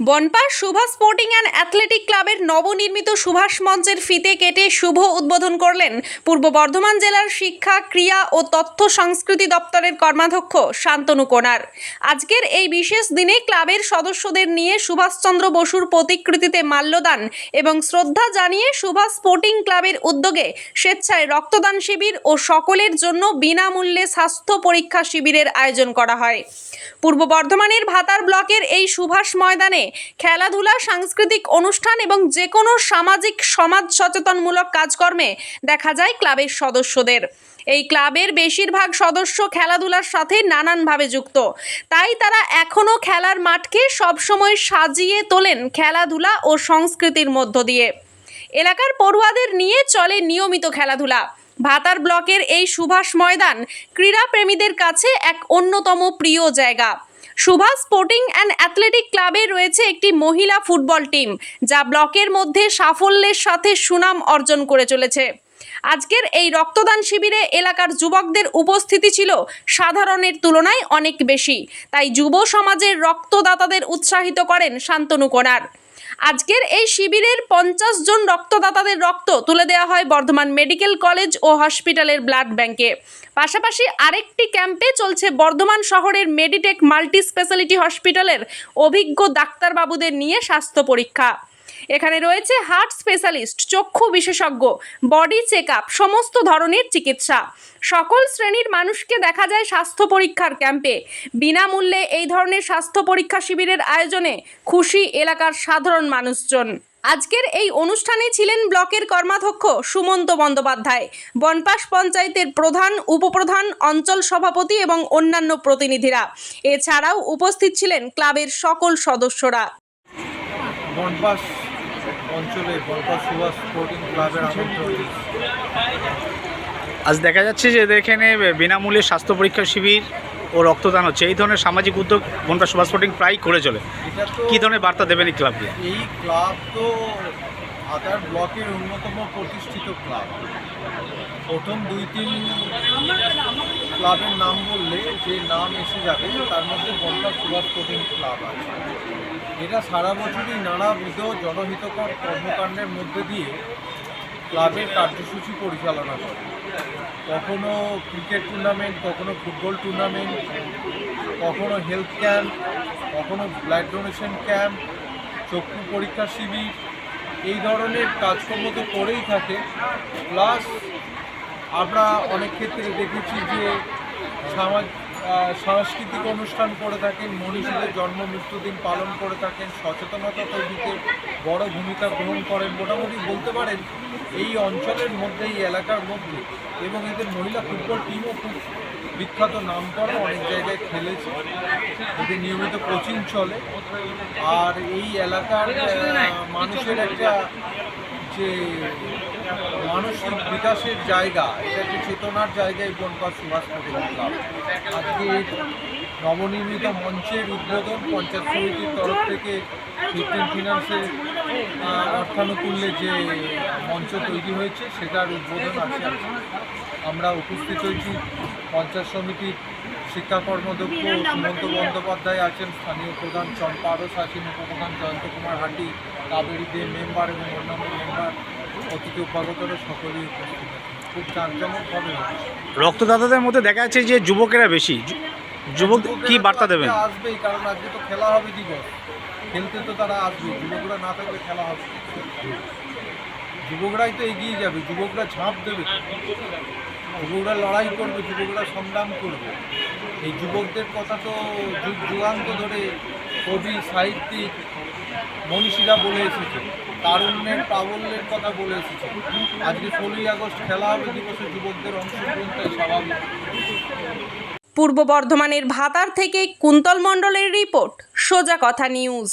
Banpas Subhash sporting and athletic ক্লাবের নবনির্মিত সুভাষ মঞ্চের ফিতে কেটে শুভ উদ্বোধন করলেন পূর্ব বর্ধমান জেলার শিক্ষা, ক্রিয়া ও তথ্য সংস্কৃতি দপ্তরের কর্মাধ্যক্ষ শান্তনু কোনার। আজকের এই বিশেষ দিনে ক্লাবের সদস্যদের নিয়ে সুভাষচন্দ্র বসুর প্রতিকৃতিতে মাল্যদান এবং শ্রদ্ধা জানিয়ে সুভাষ স্পোর্টিং ক্লাবের উদ্যোগে স্বেচ্ছায় রক্তদান শিবির ও সকলের জন্য বিনামূল্যে স্বাস্থ্য পরীক্ষা শিবিরের আয়োজন করা হয়। পূর্ব বর্ধমানের ভাতার ব্লকের এই সুভাষ ময়দানে খেলাধুলা, সাংস্কৃতিক অনুষ্ঠান এবং যে কোনো সামাজিক সমাজ সচেতনমূলক কাজকর্মে দেখা যায় ক্লাবের সদস্যদের। এই ক্লাবের বেশিরভাগ সদস্য খেলাধুলার সাথে নানানভাবে যুক্ত। তাই তারা এখনও খেলার মাঠকে সবসময় সাজিয়ে তোলেন খেলাধুলা ও সংস্কৃতির মধ্য দিয়ে। এলাকার পড়ুয়াদের নিয়ে চলে নিয়মিত খেলাধুলা। ভাতার ব্লকের এই সুভাষ ময়দান ক্রীড়াপ্রেমীদের কাছে এক অন্যতম প্রিয় জায়গা। সুভাষ স্পোর্টিং অ্যান্ড অ্যাথলেটিক ক্লাবে রয়েছে একটি মহিলা ফুটবল টিম, যা ব্লকের মধ্যে সাফল্যের সাথে সুনাম অর্জন করে চলেছে। আজকের এই রক্তদান শিবিরে এলাকার যুবকদের উপস্থিতি ছিল সাধারণের তুলনায় অনেক বেশি, তাই যুব সমাজের রক্তদাতাদের উৎসাহিত করেন শান্তনু কোনার আজকের এই শিবিরের পঞ্চাশ জন রক্তদাতাদের রক্ত তুলে দেওয়া হয় বর্ধমান মেডিকেল কলেজ ও হসপিটালের ব্লাড ব্যাংকে। পাশাপাশি আরেকটি ক্যাম্পে চলছে বর্ধমান শহরের মেডিটেক মাল্টি স্পেশালিটি হসপিটালের অভিজ্ঞ ডাক্তারবাবুদের নিয়ে স্বাস্থ্য পরীক্ষা। এখানে রয়েছে হার্ট স্পেশালিস্ট, চক্ষু বিশেষজ্ঞ, বডি চেক আপ সমস্ত ধরনের চিকিৎসা। সকল শ্রেণির মানুষকে দেখা যায় স্বাস্থ্য পরীক্ষার ক্যাম্পে। বিনামূল্যে এই ধরনের স্বাস্থ্য পরীক্ষা শিবিরের আয়োজনে খুশি এলাকার সাধারণ মানুষজন। আজকের এই অনুষ্ঠানে ছিলেন ব্লকের কর্মাধ্যক্ষ সুমন্ত বন্দ্যোপাধ্যায় বনপাস পঞ্চায়েতের প্রধান, উপপ্রধান, অঞ্চল সভাপতি এবং অন্যান্য প্রতিনিধিরা। এছাড়াও উপস্থিত ছিলেন ক্লাবের সকল সদস্যরা। বনপাস অঞ্চলে বনপাস সুভাষ স্পোর্টিং ক্লাবের আমন্ত্রণ। আজ দেখা যাচ্ছে যে এদের এখানে বিনামূল্যে স্বাস্থ্য পরীক্ষা শিবির ও রক্তদান হচ্ছে। এই ধরনের সামাজিক উদ্যোগ বনপা সুভাষ স্পোর্টিং প্রায় করে চলে। কী ধরনের বার্তা দেবেন এই ক্লাবকে? এই ক্লাব তো আদার ব্লকের অন্যতম প্রতিষ্ঠিত ক্লাব। প্রথম দুই তিন ক্লাবের নাম বললে যে নাম এসে যাবে, তার মধ্যে বনপাস সুভাষ স্পোর্টিং ক্লাব আছে। এটা সারা বছরই নানাবিধ জনহিতকর কর্মকাণ্ডের মধ্যে দিয়ে ক্লাবের কার্যসূচি পরিচালনা করে। কখনো ক্রিকেট টুর্নামেন্ট, কখনো ফুটবল টুর্নামেন্ট, কখনো হেলথ ক্যাম্প, কখনো ব্লাড ডোনেশন ক্যাম্প, চক্ষু পরীক্ষা শিবির, এই ধরনের কাজকর্ম তো করেই থাকে, প্লাস আমরা অনেক ক্ষেত্রে দেখেছি যে সামাজ আহ, সাংস্কৃতিক অনুষ্ঠান করে থাকেন মনীষীদের জন্ম মৃত্যুদিন পালন করে থাকেন সচেতনতা তৈরিতে বড় ভূমিকা গ্রহণ করেন। মোটামুটি বলতে পারেন এই অঞ্চলের মধ্যে এই এলাকার মধ্যে এবং এদের মহিলা ফুটবল টিমও খুব বিখ্যাত। নাম করা অনেক জায়গায় খেলেছে। এদের নিয়মিত কোচিং চলে। আর এই এলাকার মানুষের একটা যে মানসিক বিকাশের জায়গা, এটা একটি চেতনার জায়গায় বনপাস সুভাষ পটেল ক্লাব আজকে নবনির্মিত মঞ্চের উদ্বোধন পঞ্চায়েত সমিতির তরফ থেকে ফিফটিন ফিনান্সের অর্থানুকূল্যে যে মঞ্চ তৈরি হয়েছে, সেটার উদ্বোধন আছে। আমরা উপস্থিত হয়েছি পঞ্চায়েত সমিতির শিক্ষা কর্মদক্ষ সুমন্ত বন্দ্যোপাধ্যায় আছেন, স্থানীয় প্রধান চম্পা আরস আছেন, উপপ্রধান জয়ন্ত কুমার হাটি কাবেরী দে মেম্বার এবং অন্যান্য মেম্বার অতিথি উপাগতরা সকলেই উপস্থিত খুব জাঁকজমকভাবে রক্তদাতাদের মধ্যে দেখা যাচ্ছে যে যুবকেরা বেশি। যুবক কি বার্তা দেবেন? আসবেই কারণ আজকে তো খেলা হবে দিবস। খেলতে তো তারা আসবে যুবকরা না থাকলে খেলা হবে যুবকরাই তো এগিয়ে যাবে যুবকরা ঝাঁপ দেবে। যুবকরা লড়াই করবে যুবকরা সংগ্রাম করবে। এই যুবকদের কথা তো যুগ যুগান্ত ধরে কবি সাহিত্যিক মনীষীরা বলে এসেছে, তারুণ্যের প্রাবল্যের কথা বলে এসেছে। আজকে ষোলোই আগস্ট খেলা হবে, দিবসে যুবকদের অংশগ্রহণটাই স্বাভাবিক। পূর্ব বর্ধমানের ভাতার থেকে কুন্তল মণ্ডলের রিপোর্ট, সোজা কথা নিউজ।